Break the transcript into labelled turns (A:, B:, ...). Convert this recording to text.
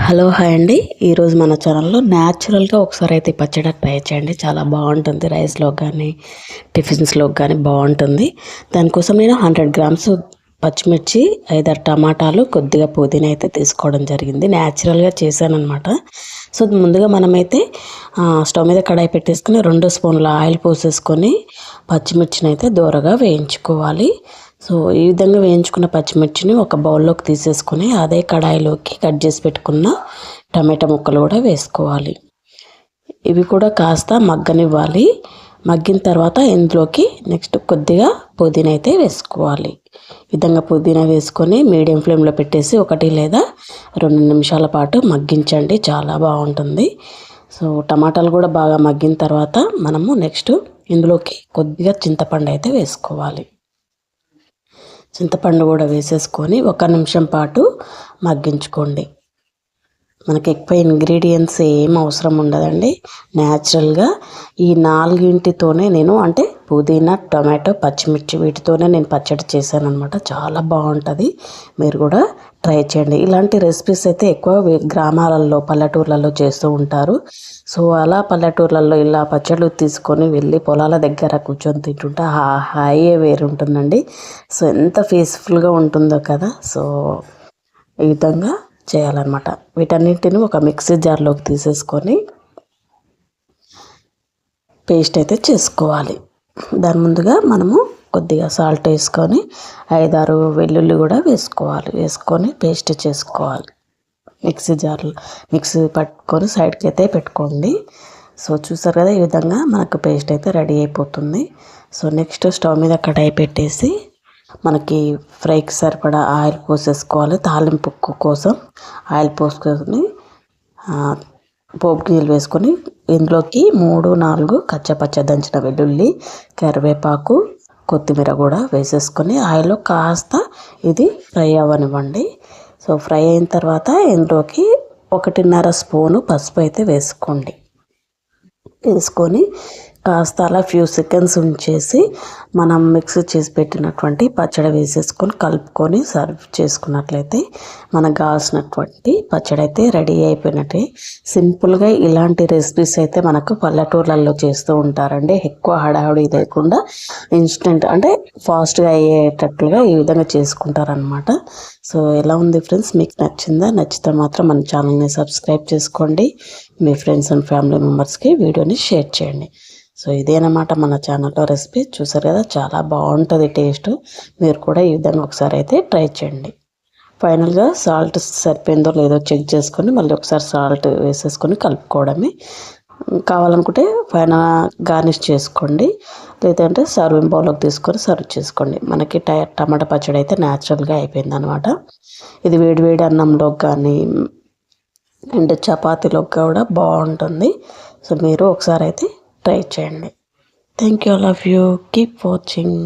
A: Hello hi అండి. ఈరోజు మన ఛానల్లో న్యాచురల్గా ఒకసారి అయితే పచ్చడి ట్రై చేయండి. చాలా బాగుంటుంది రైస్లో కానీ టిఫిన్స్లో కానీ బాగుంటుంది. దానికోసం నేను హండ్రెడ్ గ్రామ్స్ పచ్చిమిర్చి ఐదారు టమాటాలు కొద్దిగా పుదీనా అయితే తీసుకోవడం జరిగింది. న్యాచురల్గా చేశానమాట సో ముందుగా మనమైతే స్టవ్ మీద కడాయి పెట్టేసుకుని రెండు స్పూన్ల ఆయిల్ పోసేసుకొని పచ్చిమిర్చిని అయితే దూరగా వేయించుకోవాలి. సో ఈ విధంగా వేయించుకున్న పచ్చిమిర్చిని ఒక బౌల్లోకి తీసేసుకొని అదే కడాయిలోకి కట్ చేసి పెట్టుకున్న టమాటా ముక్కలు కూడా వేసుకోవాలి. ఇవి కూడా కాస్త మగ్గనివ్వాలి. మగ్గిన తర్వాత ఇందులోకి నెక్స్ట్ కొద్దిగా పుదీనా అయితే వేసుకోవాలి. ఈ విధంగా పుదీనా వేసుకొని మీడియం ఫ్లేమ్లో పెట్టేసి ఒకటి లేదా రెండు నిమిషాల పాటు మగ్గించండి. చాలా బాగుంటుంది. సో టమాటాలు కూడా బాగా మగ్గిన తర్వాత మనము నెక్స్ట్ ఇందులోకి కొద్దిగా చింతపండు అయితే వేసుకోవాలి. చింతపండు కూడా వేసేసుకొని ఒక నిమిషం పాటు మగ్గించుకోండి. మనకి ఎక్కువ ఇంగ్రీడియంట్స్ ఏం అవసరం ఉండదండి. న్యాచురల్గా ఈ నాలుగింటితోనే నేను అంటే పుదీనా టొమాటో పచ్చిమిర్చి వీటితోనే నేను పచ్చడి చేశాను అనమాట చాలా బాగుంటుంది. మీరు కూడా ట్రై చేయండి. ఇలాంటి రెసిపీస్ అయితే ఎక్కువ గ్రామాలలో పల్లెటూర్లలో చేస్తూ ఉంటారు. సో అలా పల్లెటూర్లలో ఇలా పచ్చళ్ళు తీసుకొని వెళ్ళి పొలాల దగ్గర కూర్చొని తింటుంటే ఆ హాయే వేరు ఉంటుందండి సో ఎంత పీస్ఫుల్గా ఉంటుందో కదా! సో ఈ విధంగా చేయాలన్నమాట. వీటన్నిటిని ఒక మిక్సీ జార్లోకి తీసేసుకొని పేస్ట్ అయితే చేసుకోవాలి. దాని ముందుగా మనము కొద్దిగా సాల్ట్ వేసుకొని ఐదారు వెల్లుల్లి కూడా వేసుకోవాలి. వేసుకొని పేస్ట్ చేసుకోవాలి. మిక్సీ జార్లో మిక్సీ పట్టుకొని సైడ్కి అయితే పెట్టుకోండి. సో చూసారు కదా ఈ విధంగా మనకు పేస్ట్ అయితే రెడీ అయిపోతుంది. సో నెక్స్ట్ స్టవ్ మీద కడాయి పెట్టేసి మనకి ఫ్రైకి సరిపడా ఆయిల్ పోసేసుకోవాలి. తాలింపు కోసం ఆయిల్ పోసుకొని పోపు గిన్నెలు వేసుకొని ఇందులోకి మూడు నాలుగు కచ్చపచ్చ దంచిన వెల్లుల్లి కరివేపాకు కొత్తిమీర కూడా వేసేసుకొని ఆయిల్లో కాస్త ఇది ఫ్రై అవ్వనివ్వండి. సో ఫ్రై అయిన తర్వాత ఇందులోకి ఒకటిన్నర స్పూను పసుపు అయితే వేసుకోండి. వేసుకొని కాస్త అలా ఫ్యూ సెకండ్స్ ఉంచేసి మనం మిక్స్ చేసి పెట్టినటువంటి పచ్చడి వేసేసుకొని కలుపుకొని సర్వ్ చేసుకున్నట్లయితే మనకు కావాల్సినటువంటి పచ్చడి అయితే రెడీ అయిపోయినట్టే. సింపుల్గా ఇలాంటి రెసిపీస్ అయితే మనకు పల్లెటూర్లలో చేస్తూ ఉంటారండి. ఎక్కువ హడావుడి లేకుండా ఇన్స్టెంట్ అంటే ఫాస్ట్గా అయ్యేటట్లుగా ఈ విధంగా చేసుకుంటారనమాట సో ఎలా ఉంది ఫ్రెండ్స్? మీకు నచ్చిందా? నచ్చితే మాత్రం మన ఛానల్ని సబ్స్క్రైబ్ చేసుకోండి. మీ ఫ్రెండ్స్ అండ్ ఫ్యామిలీ మెంబర్స్కి వీడియోని షేర్ చేయండి. సో ఇదేనమాట మన ఛానల్లో రెసిపీ. చూసారు కదా చాలా బాగుంటుంది టేస్ట్. మీరు కూడా ఈ విధంగా ఒకసారి అయితే ట్రై చేయండి. ఫైనల్గా సాల్ట్ సరిపోయిందో లేదో చెక్ చేసుకొని మళ్ళీ ఒకసారి సాల్ట్ వేసేసుకొని కలుపుకోవడమే. కావాలనుకుంటే పైన గార్నిష్ చేసుకోండి. లేదంటే సర్వింగ్ బౌల్లోకి తీసుకొని సర్వ్ చేసుకోండి. మనకి టై టమాటా పచ్చడి అయితే న్యాచురల్గా అయిపోయింది అనమాట ఇది వేడివేడి అన్నంలోకి కానీ అండ్ చపాతీలోకి కూడా బాగుంటుంది. సో మీరు ఒకసారి అయితే ట్రై చేయండి thank you all of you keep watching